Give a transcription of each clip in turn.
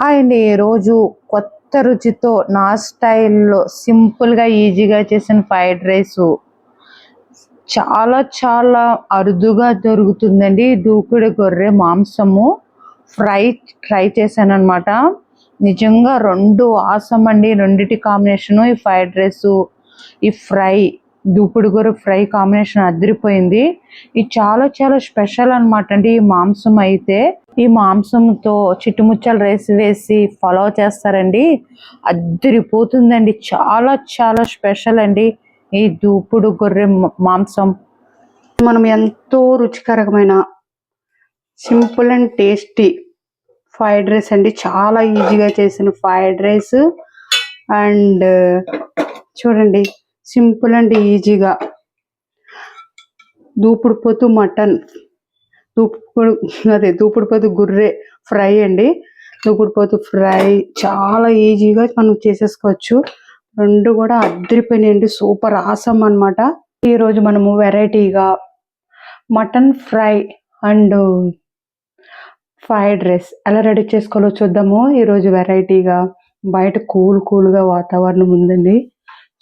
Hi అండి. రోజు కొత్త రుచితో నా స్టైల్లో సింపుల్గా ఈజీగా చేసిన ఫ్రైడ్ రైస్. చాలా చాలా అరుదుగా దొరుకుతుందండి. దూకుడు గొర్రె మాంసము. ఫ్రై ట్రై చేశాను అనమాట నిజంగా రెండు ఆసం అండి రెండిటి కాంబినేషను ఈ ఫ్రైడ్ రైస్ ఈ ఫ్రై దూపుడు గొర్రె ఫ్రై కాంబినేషన్ అదిరిపోయింది. ఇది చాలా చాలా స్పెషల్ అనమాట అండి ఈ మాంసం అయితే. ఈ మాంసంతో చిట్టుముచ్చలు రైస్ వేసి ఫాలో చేస్తారండి. అద్దరిపోతుందండి చాలా చాలా స్పెషల్ అండి ఈ దూపుడు గొర్రె మాంసం. మనం ఎంతో రుచికరమైన simple and tasty fried rice అండి. చాలా ఈజీగా చేసిన ఫ్రైడ్ రైస్. అండ్ చూడండి సింపుల్ అండ్ ఈజీగా. దూపుడు పొత్తు మటన్. దూపుడు అదే దూపుడు పొత్తు గుర్రె ఫ్రై అండి. దూపుడు పొత్తు ఫ్రై చాలా ఈజీగా మనం చేసేసుకోవచ్చు. రెండు కూడా అద్దరిపోయినాయండి సూపర్ ఆసం అన్నమాట. ఈరోజు మనము వెరైటీగా mutton fry and fried rice ఎలా రెడీ చేసుకోవాలో చూద్దాము. ఈరోజు వెరైటీగా బయట కూల్ కూల్గా వాతావరణం ఉందండి.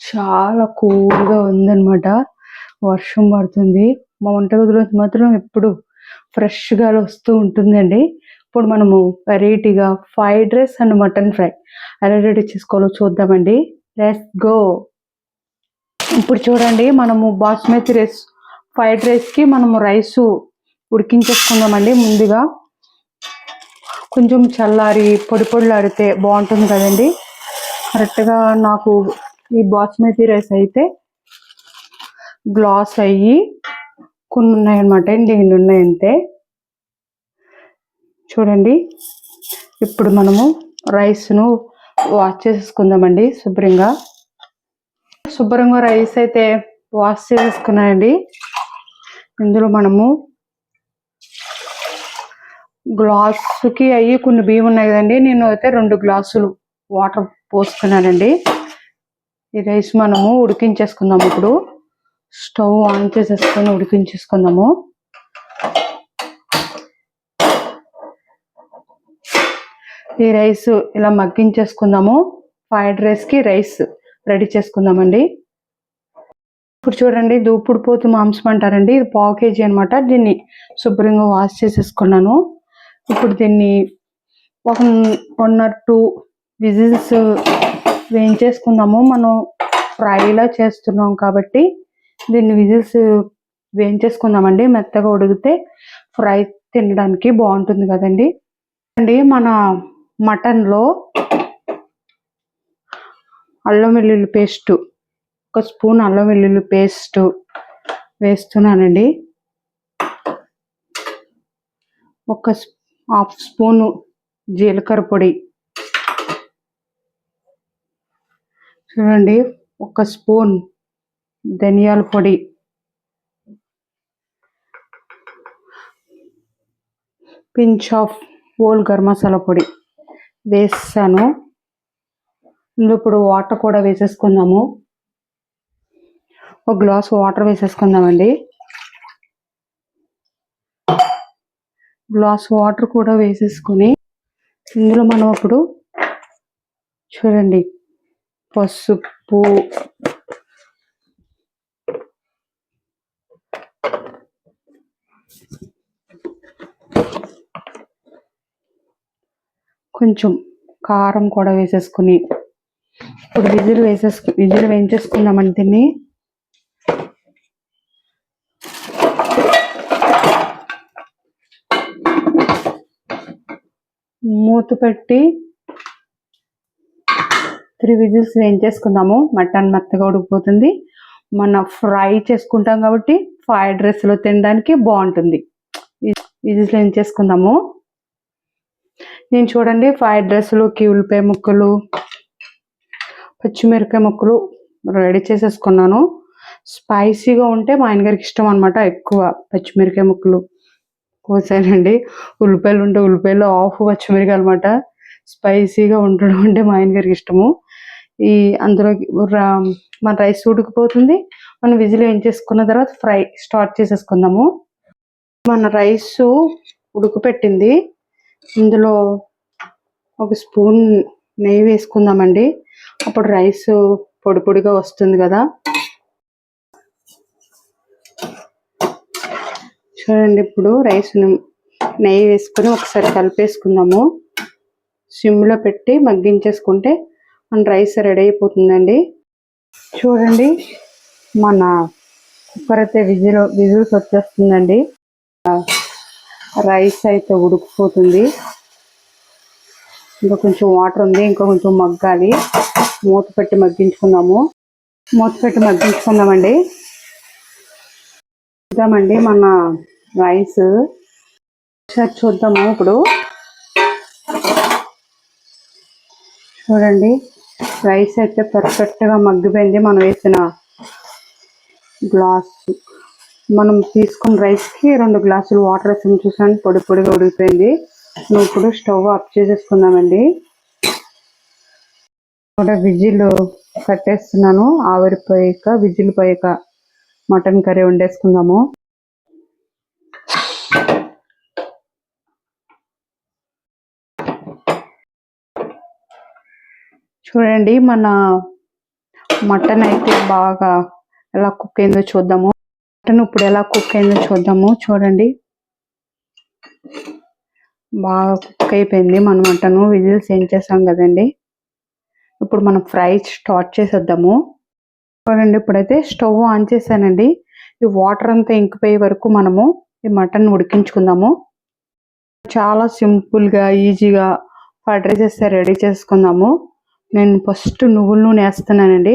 చాలా కూల్గా ఉందన్నమాట. వర్షం పడుతుంది. మా వంటగదిలో మాత్రం ఎప్పుడు ఫ్రెష్ గాలి వస్తూ ఉంటుందండి. ఇప్పుడు మనము వెరైటీగా fried rice and mutton fry ఎలా రెడీ చేసుకోవాలో చూద్దామండి. లెస్ గో ఇప్పుడు చూడండి మనము బాస్మతి రైస్ ఫ్రైడ్ రైస్కి మనము రైస్ ఉడికించేసుకుందామండి ముందుగా. కొంచెం చల్లారి పొడి పొడిలాడితే బాగుంటుంది కదండి. కరెక్ట్గా నాకు ఈ బాస్మతి రైస్ అయితే గ్లాస్ అయ్యి కొన్ని ఉన్నాయన్నమాట. అండి ఇన్ని ఉన్నాయి అంతే. చూడండి. ఇప్పుడు మనము రైస్ను వాష్ చేసేసుకుందామండి శుభ్రంగా. శుభ్రంగా రైస్ అయితే వాష్ చేసేసుకున్నాయండి. ఇందులో మనము గ్లాసుకి అయ్యి కొన్ని బియ్యం ఉన్నాయి కదండి. నేను అయితే రెండు గ్లాసులు వాటర్ పోసుకున్నానండి. ఈ రైస్ మనము ఉడికించేసుకుందాం ఇప్పుడు. స్టవ్ ఆన్ చేసేసుకొని ఉడికించేసుకుందాము. ఈ రైస్ ఇలా మగ్గించేసుకుందాము. ఫ్రైడ్ రైస్కి రైస్ రెడీ చేసుకుందామండి. ఇప్పుడు చూడండి దూపుడు పోతు మాంసం అంటారండి. ఇది పావు కేజీ అనమాట దీన్ని శుభ్రంగా వాష్ చేసేసుకున్నాను. ఇప్పుడు దీన్ని ఒక వన్ ఆర్ టూ విజిల్స్ వేయించేసుకుందాము. మనం ఫ్రైలా చేస్తున్నాం కాబట్టి దీన్ని విజిల్స్ వేయించేసుకుందామండి. మెత్తగా ఉడికితే ఫ్రై తినడానికి బాగుంటుంది కదండి. అండి మన మటన్లో అల్లం వెల్లుల్లి పేస్ట్ ఒక స్పూన్ అల్లం వెల్లుల్లి పేస్ట్ వేస్తున్నానండి. ఒక హాఫ్ స్పూను జీలకర్ర పొడి చూడండి ఒక స్పూన్ ధనియాల పొడి. Pinch of whole garam masala పొడి వేసాను. ఇందులో ఇప్పుడు వాటర్ కూడా వేసేసుకుందాము. ఒక గ్లాస్ వాటర్ వేసేసుకుందామండి. గ్లాస్ వాటర్ కూడా వేసేసుకొని ఇందులో మనం ఇప్పుడు చూడండి పసుపు. కొంచెం కారం కూడా వేసేసుకుని ఇప్పుడు విజిల్ వేసేసుకు విజిల్ వేయించేసుకుందామండి దీన్ని మూత పెట్టి త్రీ విజిల్స్ వేయించేసుకుందాము మటన్ మెత్తగా ఉడికిపోతుంది. మన ఫ్రై చేసుకుంటాం కాబట్టి ఫ్రైడ్ రైస్లో తినడానికి బాగుంటుంది. విజిల్స్ వేయించేసుకుందాము నేను చూడండి ఫ్రైడ్ రైస్లోకి ఉల్లిపాయ ముక్కలు పచ్చిమిరపకాయ ముక్కలు రెడీ చేసేసుకున్నాను. స్పైసీగా ఉంటే మా ఆయన గారికి ఇష్టం అనమాట ఎక్కువ పచ్చిమిరపకాయ ముక్కలు. కోసానండి ఉల్లిపాయలు ఉంటే ఉల్లిపాయలు ఆఫ్ పచ్చిమిరకాయ అనమాట స్పైసీగా ఉండడం అంటే మా ఆయన గారికి ఇష్టము. ఈ అందులో మన రైస్ ఉడికిపోతుంది. మనం విజిల్ వేయించేసుకున్న తర్వాత ఫ్రై స్టార్ట్ చేసేసుకుందాము. మన రైస్ ఉడకపెట్టింది. ఇందులో ఒక స్పూన్ నెయ్యి వేసుకుందామండి. అప్పుడు రైస్ పొడి పొడిగా వస్తుంది కదా. చూడండి ఇప్పుడు రైస్ నెయ్యి వేసుకొని ఒకసారి కలిపేసుకుందాము. సిమ్లో పెట్టి మగ్గించేసుకుంటే మన రైస్ రెడీ అయిపోతుందండి. చూడండి మన కుక్కర్ అయితే విజిల్ విజిల్స్ వచ్చేస్తుందండి. రైస్ అయితే ఉడికిపోతుంది. ఇంకా కొంచెం వాటర్ ఉంది ఇంకా కొంచెం మగ్గాలి. మూత పెట్టి మగ్గించుకుందాము. మూత పెట్టి మగ్గించుకుందామండి. చూద్దామండి మన రైస్. ఒకసారి చూద్దాము ఇప్పుడు. చూడండి. రైస్ అయితే పర్ఫెక్ట్గా మగ్గిపోయింది. మనం వేసిన గ్లాస్ మనం తీసుకున్న రైస్కి రెండు గ్లాసులు వాటర్ వేసిన చూసాను పొడి పొడిగా ఉడికిపోయింది. నువ్వు ఇప్పుడు స్టవ్ ఆఫ్ చేసేసుకుందామండి. కూడా విజిల్ కట్టేస్తున్నాను. ఆవిరిపోయాక విజిల్ పోయాక మటన్ కర్రీ వండేసుకుందాము. చూడండి మన మటన్ అయితే బాగా ఎలా కుక్ అయిందో చూద్దాము. మటన్ ఇప్పుడు ఎలా కుక్ అయిందో చూద్దాము చూడండి. బాగా కుక్ అయిపోయింది మన మటన్. విజిల్స్ ఏం చేసాం కదండి. ఇప్పుడు మనం ఫ్రై స్టార్ట్ చేసేద్దాము. చూడండి ఇప్పుడైతే స్టవ్ ఆన్ చేశానండి. ఈ వాటర్ అంతా ఇంకిపోయే వరకు మనము ఈ మటన్ ఉడికించుకుందాము. చాలా సింపుల్గా ఈజీగా ఫ్రైడ్ రైస్ అయితే రెడీ చేసుకుందాము. నేను ఫస్ట్ నువ్వుల నూనె వేస్తున్నానండి.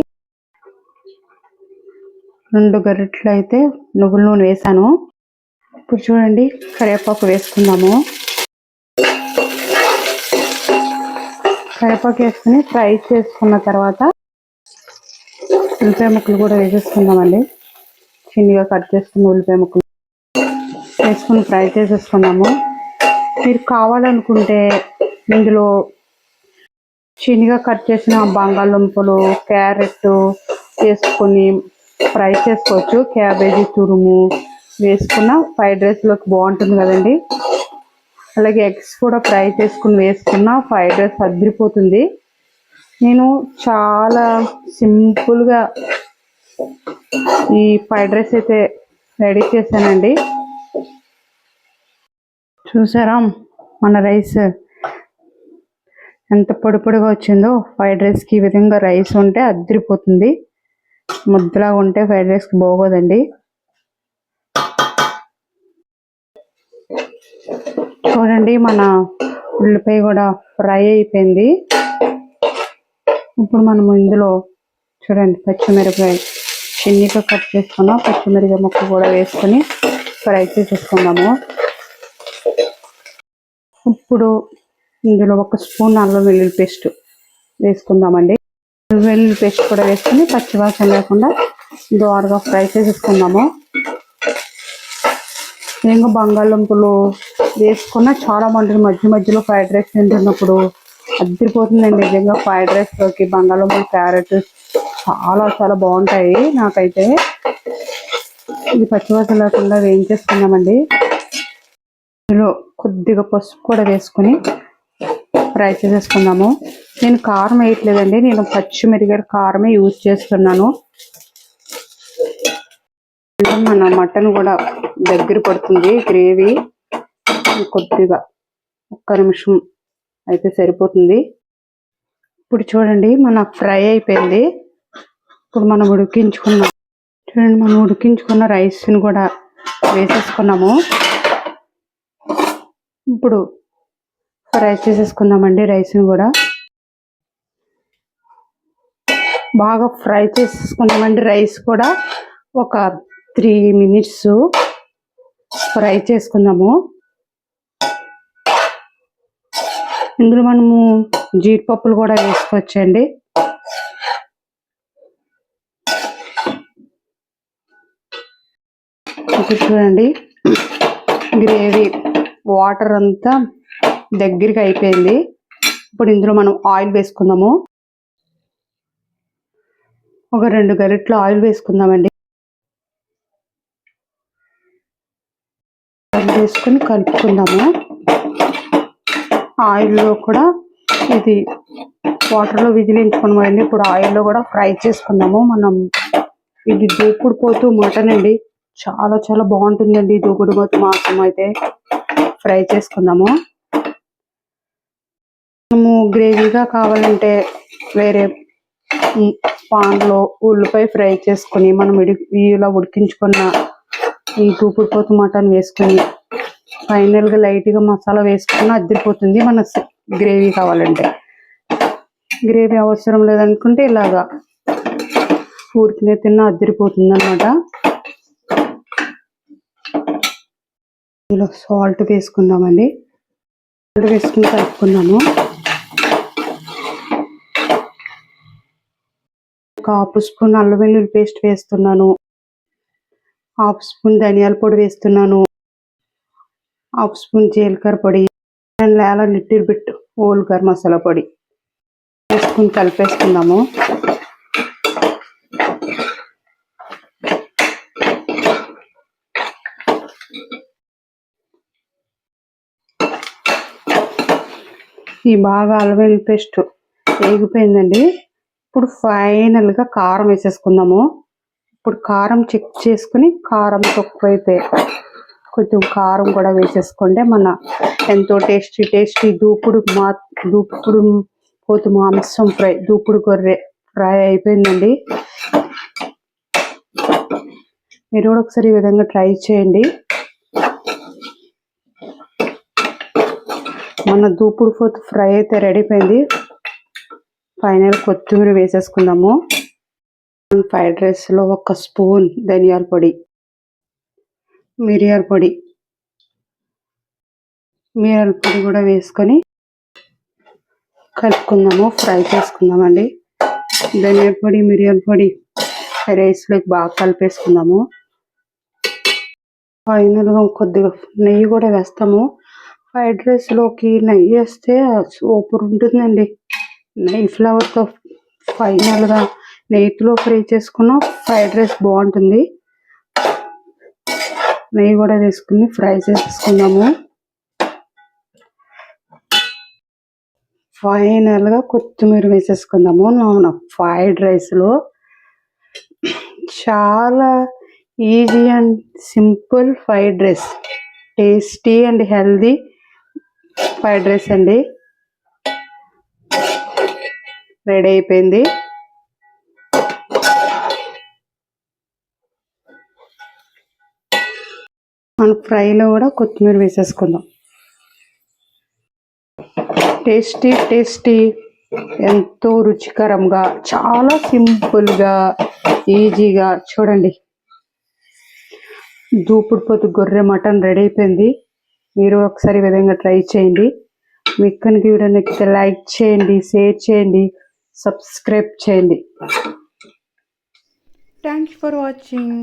రెండు గరిటెలు అయితే నువ్వుల నూనె వేసాను. ఇప్పుడు చూడండి కరివేపాకు వేసుకుందాము. కరివేపాకు వేసుకుని ఫ్రై చేసుకున్న తర్వాత ఉల్లిపాయ ముక్కలు కూడా వేసేసుకుందామండి. చిన్నగా కట్ చేసుకున్న ఉల్లిపాయ ముక్కలు వేసుకుని ఫ్రై చేసేసుకున్నాము మీరు కావాలనుకుంటే ఇందులో చిన్నగా కట్ చేసిన బంగాళదుంపలు క్యారెట్ వేసుకొని ఫ్రై చేసుకోవచ్చు. క్యాబేజీ తురుము వేసుకున్న ఫ్రైడ్ రైస్లోకి బాగుంటుంది కదండి. అలాగే ఎగ్స్ కూడా ఫ్రై చేసుకుని వేసుకున్న ఫ్రైడ్ రైస్ అదిరిపోతుంది. నేను చాలా సింపుల్గా ఈ ఫ్రైడ్ రైస్ అయితే రెడీ చేశానండి. చూసారా మన రైస్? ఎంత పొడి పొడిగా వచ్చిందో ఫ్రైడ్ రైస్కి ఈ విధంగా రైస్ ఉంటే అద్దరిపోతుంది ముద్దలా ఉంటే ఫ్రైడ్ రైస్కి బాగోదండి. చూడండి మన ఉల్లిపాయ కూడా ఫ్రై అయిపోయింది. ఇప్పుడు మనము ఇందులో చూడండి పచ్చిమిరపకాయ చిన్నగా కట్ చేసుకున్నాం. పచ్చిమిరపకాయ ముక్క కూడా వేసుకొని ఫ్రై చేసేసుకుందాము. ఇప్పుడు ఇందులో ఒక స్పూన్ అల్లం వెల్లుల్లి పేస్ట్ వేసుకుందామండి. వెల్లుల్లి పేస్ట్ కూడా వేసుకుని పచ్చివాసన లేకుండా దోరగా ఫ్రై చేసేసుకుందాము. ఇంకా బంగాళదుంపలు వేసుకున్న చాలా బాగుంటుంది మధ్య మధ్యలో ఫ్రైడ్ రైస్ తింటున్నప్పుడు అద్దరిపోతుందండి నిజంగా ఫ్రైడ్ రైస్లోకి బంగాళదుంపలు క్యారెట్ చాలా చాలా బాగుంటాయి. నాకైతే ఇది పచ్చివాసన లేకుండా వేయించేసుకున్నామండి ఇందులో కొద్దిగా పసుపు కూడా వేసుకొని ఫ్రై చేసేసుకుందాము నేను కారం వేయట్లేదండి. నేను పచ్చిమిరిగారు కారమే యూజ్ చేస్తున్నాను. మన మటన్ కూడా దగ్గర పడుతుంది. గ్రేవీ కొద్దిగా ఒక్క నిమిషం అయితే సరిపోతుంది. ఇప్పుడు చూడండి మన ఫ్రై అయిపోయింది. ఇప్పుడు మనం ఉడికించుకున్నాం చూడండి మనం ఉడికించుకున్న రైస్ని కూడా వేసేసుకున్నాము. ఇప్పుడు ఫ్రై చేసేసుకుందామండి రైస్ని కూడా. బాగా ఫ్రై చేసేసుకుందామండి రైస్ కూడా. ఒక త్రీ మినిట్స్ ఫ్రై చేసుకుందాము. ఇందులో మనము జీడిపప్పులు కూడా వేసుకోవచ్చండి. ఇప్పుడు చూడండి గ్రేవీ వాటర్ అంతా దగ్గరికి అయిపోయింది ఇప్పుడు ఇందులో మనం ఆయిల్ వేసుకుందాము. ఒక రెండు గరిటెలు ఆయిల్ వేసుకుందామండి. వేసుకుని వేసుకొని కలుపుకుందాము. ఆయిల్లో కూడా ఇది వాటర్లో విజిలించుకున్నామండి ఇప్పుడు ఆయిల్లో కూడా ఫ్రై చేసుకుందాము. మనం ఇది దూకుడు పోతూ మటన్ అండి చాలా చాలా బాగుంటుందండి దూకుడు పోతూ మాంసం అయితే. ఫ్రై చేసుకుందాము. మనము గ్రేవీగా కావాలంటే వేరే పాన్లో ఉల్లిపాయ ఫ్రై చేసుకొని మనం ఇడి ఇలా ఉడికించుకున్న ఈ దూకుడు పోతు మటన్ వేసుకొని ఫైనల్గా లైట్గా మసాలా వేసుకున్న అద్దరిపోతుంది మన గ్రేవీ కావాలంటే. గ్రేవీ అవసరం లేదనుకుంటే ఇలాగా ఊరికినే తిన్నా అద్దరిపోతుంది అనమాట ఇలా సాల్ట్ వేసుకుందామండి. సాల్ట్ వేసుకుని కలుపుకుందాము. ఒక హాఫ్ స్పూన్ అల్లం వెల్లుల్లి పేస్ట్ వేస్తున్నాను. హాఫ్ స్పూన్ ధనియాల పొడి వేస్తున్నాను. హాఫ్ స్పూన్ జీలకర్ర పొడి. And లేలా little bit whole garam masala పొడి. వేసుకుని కలిపేసుకుందాము. ఈ బాగా అల్లం వెల్లుల్లి పేస్ట్ వేగిపోయిందండి. ఇప్పుడు ఫైనల్గా కారం వేసేసుకుందాము. ఇప్పుడు కారం చెక్ చేసుకుని కారం తక్కువైతే కొంచెం కారం కూడా వేసేసుకుంటే మన ఎంతో టేస్టీ టేస్టీ దూపుడు మా దూపుడు పోతు మాంసం ఫ్రై దూపుడు గొర్రె ఫ్రై అయిపోయిందండి. మీరు కూడా ఒకసారి ఈ విధంగా ట్రై చేయండి. మన దూపుడు పోతు ఫ్రై అయితే రెడీ అయిపోయింది. ఫైనల్ కొత్తిమీర వేసేసుకుందాము. ఫ్రైడ్ రైస్లో ఒక స్పూన్ ధనియాల పొడి మిరియాల పొడి మిరియాల పొడి కూడా వేసుకొని కలుపుకుందాము ఫ్రై చేసుకుందామండి. ధనియాల పొడి మిరియాల పొడి రైస్లోకి బాగా కలిపేసుకుందాము. ఫైనల్గా కొద్దిగా నెయ్యి కూడా వేస్తాము. ఫ్రైడ్ రైస్లోకి నెయ్యి వేస్తే సూపర్ ఉంటుందండి. నెయ్యి ఫ్లవర్తో ఫైనల్గా నెయ్యిలో ఫ్రై చేసుకున్న. ఫ్రైడ్ రైస్ బాగుంటుంది. నెయ్యి కూడా వేసుకుని ఫ్రై చేసుకుందాము. ఫైనల్గా కొత్తిమీర వేసేసుకుందాము. నా ఫ్రైడ్ రైస్లో చాలా easy and simple fried rice. Tasty and healthy fried rice అండి. రెడీ అయిపోయింది. మన ఫ్రైలో కూడా కొత్తిమీర వేసేసుకుందాం. టేస్టీ టేస్టీ ఎంతో రుచికరంగా చాలా సింపుల్గా ఈజీగా చూడండి. దూపుడు పోతు గొర్రె మటన్ రెడీ అయిపోయింది. మీరు ఒకసారి విధంగా ట్రై చేయండి. మీకు కనుక వీడియో నచ్చితే లైక్ చేయండి షేర్ చేయండి. సబ్స్క్రైబ్ చేయండి థ్యాంక్ యూ ఫర్ వాచింగ్